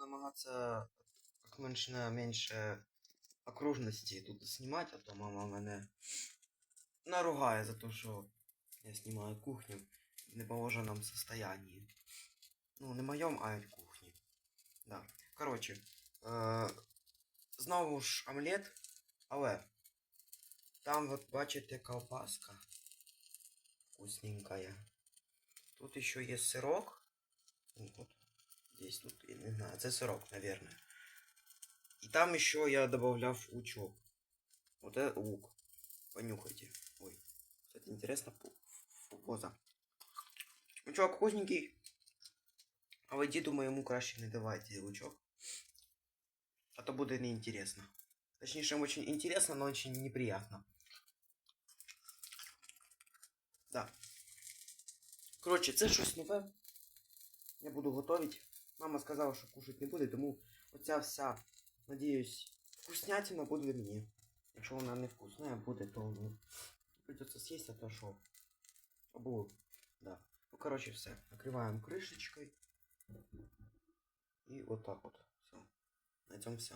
намагатися як менше, менше окружності тут знімати, а то мама мене наругає за те, що я знімаю кухню в неположеному состоянии. Ну, не моєму, а кухні. Да. Коротше, е- знову ж омлет, але там от бачите колбаска вкусненькая. Тут еще сырок. Ну, Вот. Здесь тут, я не знаю, это сырок, наверное. И там еще я добавлял лучок. Вот это лук. Понюхайте. Ой. Кстати, интересно, по- фу- поза. Лучок вкусненький. Але діду моєму краще не давайте лучок. А то буде неинтересно. Точніше, очень интересно, но очень неприятно. Да. Коротше, це щось нове. Я буду готувати. Мама сказала, що кушати не буде, тому оця вся, надіюсь, вкуснятина буде мені. Якщо вона не вкусна буде, то ну, придется съесть, а то що. Або, да. Ну, коротше, все. Накриваємо кришечкою. І отак от. Все. На цьому все.